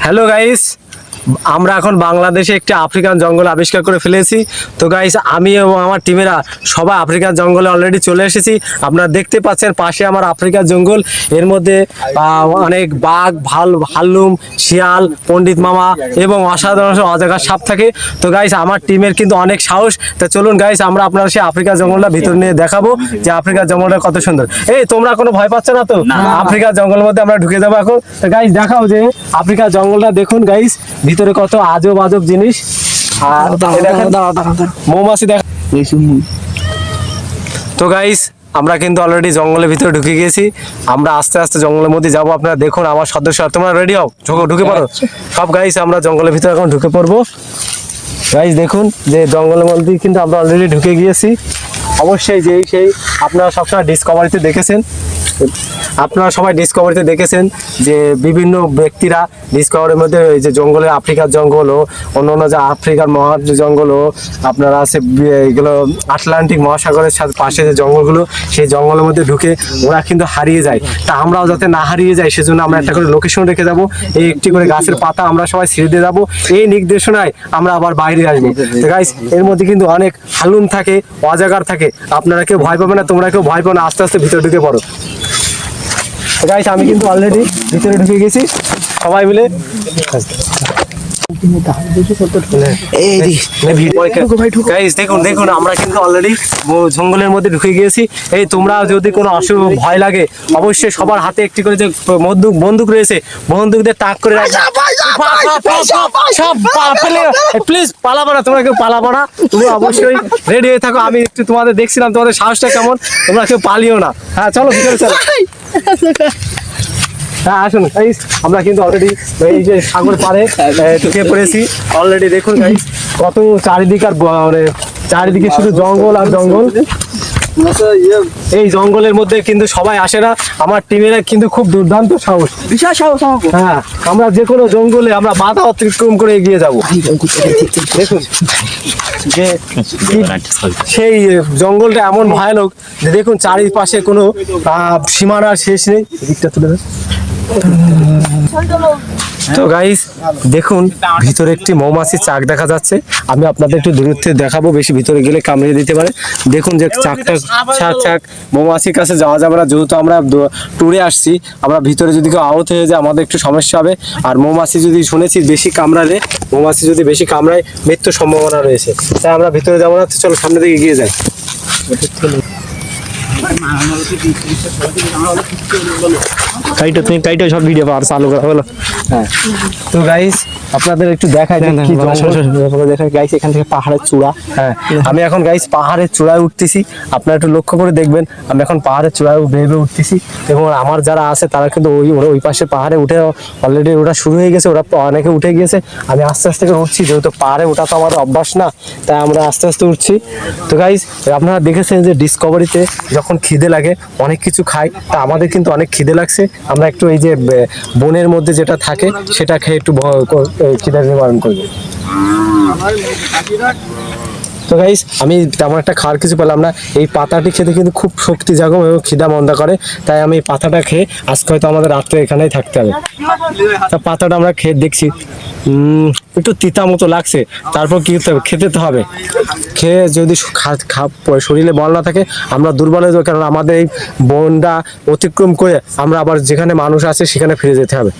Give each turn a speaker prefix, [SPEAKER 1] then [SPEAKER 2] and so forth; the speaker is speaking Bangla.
[SPEAKER 1] হ্যালো গাইস আমরা এখন বাংলাদেশে একটি আফ্রিকান জঙ্গল আবিষ্কার করে ফেলেছি। তো গাইস আমি এবং আমার টিমেরা সবাই আফ্রিকান জঙ্গলে অলরেডি চলে এসেছি। আপনারা দেখতে পাচ্ছেন পাশে আমার আফ্রিকার জঙ্গল। এর মধ্যে অনেক বাঘ ভালো ভাল্লুম শিয়াল পণ্ডিত মামা এবং অসাধারণ অজাগার সাপ থাকে। তো গাইস আমার টিমের কিন্তু অনেক সাহস। তা চলুন গাইস আমরা আপনার সেই আফ্রিকার জঙ্গলটা ভিতর নিয়ে দেখাবো যে আফ্রিকার জঙ্গলটা কত সুন্দর। এই তোমরা কোনো ভয় পাচ্ছ না তো? আফ্রিকার জঙ্গলের মধ্যে আমরা ঢুকে যাব এখন। তো গাইস দেখাও যে আফ্রিকার জঙ্গলটা দেখুন গাইস ভিতরে কত আজব আজব জিনিস। আর মৌমাছি দেখ তো গাইস আমরা কিন্তু অলরেডি জঙ্গলের ভিতরে ঢুকে গেছি। আমরা আস্তে আস্তে জঙ্গলের মধ্যে যাব। আপনারা দেখুন আমার সদস্য তোমরা রেডি হও? ঢুকো ঢুকে পড়ো। সব গাইস আমরা জঙ্গলের ভিতরে এখন ঢুকে পড়ব। গাইস দেখুন যে জঙ্গলের মধ্যে কিন্তু আমরা অলরেডি ঢুকে গিয়েছি। অবশ্যই যেই সেই আপনারা সবসময় ডিসকভারিতে দেখেছেন। আপনারা সবাই ডিসকভারিতে দেখেছেন যে বিভিন্ন ব্যক্তিরা ডিসকভারির মধ্যে এই যে জঙ্গলে আফ্রিকার জঙ্গল ও অন্য অন্য যে আফ্রিকার মহা জঙ্গল ও আপনারা আছে এগুলো আটলান্টিক মহাসাগরের সাথে পাশে যে জঙ্গলগুলো, সেই জঙ্গলের মধ্যে ঢুকে ওরা কিন্তু হারিয়ে যায়। তা আমরাও যাতে না হারিয়ে যাই, সেজন্য আমরা একটা করে লোকেশন রেখে যাব। এই একটি করে গাছের পাতা আমরা সবাই ছেড়ে দিয়ে যাব। এই নির্দেশনায় আমরা আবার বাইরে আসব। গাইস এর মধ্যে কিন্তু অনেক হালুম থাকে, অজাগার থাকে। আপনারা কেউ ভয় পাবে না, তোমরা কেউ ভয় পাবে না, আস্তে আস্তে ভিতরে ঢুকে পড়ো। গাইস আমি কিন্তু অলরেডি ভিতরে ঢুকে গেছি। সবাই মিলে দেখুন দেখুন আমরা কিন্তু অলরেডি জঙ্গলের মধ্যে ঢুকে গিয়েছি। এই তোমরা যদি কোনো অসুখ ভয় লাগে অবশ্যই সবার হাতে একটি করে যে বন্দুক বন্দুক রয়েছে তাক করে প্লিজ পালাবো না তোমরা কেউ পালাবো না। তুমি অবশ্যই রেডি হয়ে থাকো। আমি একটু তোমাদের দেখছিলাম তোমাদের সাহসটা কেমন? তোমরা কেউ পালিও না। হ্যাঁ চলো ভিতরে চলো। হ্যাঁ আসুন। গাইস আমরা কিন্তু অলরেডি এই যে সাগর আহ, ঢুকে পড়েছি। অলরেডি দেখুন গাইস কত চারিদিক আর মানে চারিদিকে শুধু জঙ্গল আর জঙ্গল। এই জঙ্গলের মধ্যে কিন্তু সবাই আসে না। আমার টিমেরা কিন্তু খুব দুর্দান্ত সাহস।
[SPEAKER 2] বিশাল সাহস আমাকে।
[SPEAKER 1] হ্যাঁ আমরা যে কোনো জঙ্গলে আমরা বাধা অতিক্রম করে এগিয়ে যাব। দেখুন যে সেই জঙ্গলটা এমন ভয়ানক যে দেখুন চারিপাশে কোনো সীমানার শেষ নেই। এদিকটা তুলে। তো গাইস দেখুন, ভিতরে একটি মৌমাছির চাক দেখা যাচ্ছে। আমি আপনাদের একটু দূরত্বে দেখাবো, বেশি ভিতরে গেলে কামড়িয়ে দিতে পারে। দেখুন যে চাকটা, চাক চাক, মৌমাছির কাছে যাওয়া যাবে না, যেহেতু আমরা ট্যুরে আসছি, আমরা ভিতরে যদি কেউ আহত হয়ে যায়, আমাদের একটু সমস্যা হবে। আর মৌমাছি যদি শুনেছি বেশি কামড়ালে, মৌমাছি যদি বেশি কামড়ায়, মৃত্যুর সম্ভাবনা রয়েছে। তাই আমরা ভিতরে যাব না চলো সামনে দিকে এগিয়ে যাই। কাইটো তুমি কাইটো সব ভিডিও পাওয়ার চালু করা হলো হ্যাঁ। তো গাইস আপনাদের একটু দেখাই দেন কি
[SPEAKER 2] দেখায় গাইস এখান থেকে পাহাড়ের চূড়া।
[SPEAKER 1] হ্যাঁ আমি এখন গাইস পাহাড়ের চূড়ায় উঠতেছি। আপনারা একটু লক্ষ্য করে দেখবেন আমি এখন পাহাড়ের চূড়ায় ভেবে উঠতেছি। এবং আমার যারা আছে তারা কিন্তু ওই ওরা ওই পাশে পাহাড়ে উঠে অলরেডি ওটা শুরু হয়ে গেছে ওরা অনেকে উঠে গিয়েছে। আমি আস্তে আস্তে করে উঠছি যেহেতু পাহাড়ে ওঠা তো আমার অভ্যাস না তাই আমরা আস্তে আস্তে উঠছি। তো গাইস আপনারা দেখেছেন যে ডিসকভারিতে যখন খিদে লাগে, অনেক কিছু খাই। তা আমাদের কিন্তু অনেক খিদে লাগছে। আমরা একটু এই যে বনের মধ্যে যেটা থাকে, সেটা খেয়ে একটু খিদে নিবারণ করব। তো গাইস আমি তেমন একটা খাওয়ার কিছু পেলাম না। এই পাতাটি খেতে কিন্তু খুব শক্তি জাগম এবং খিদা মন্দা করে। তাই আমি এই পাতাটা খেয়ে আজকে হয়তো আমাদের রাত্রে এখানেই থাকতে হবে। তা পাতাটা আমরা খেয়ে দেখছি। একটু তিতা মতো লাগছে। তারপর কি? খেতে তো হবে। খেয়ে যদি শরীরে বল না থাকে, আমরা দুর্বল হয়ে যাব। কারণ আমাদের এই বনটা অতিক্রম করে আমরা আবার যেখানে মানুষ আছে সেখানে ফিরে যেতে হবে।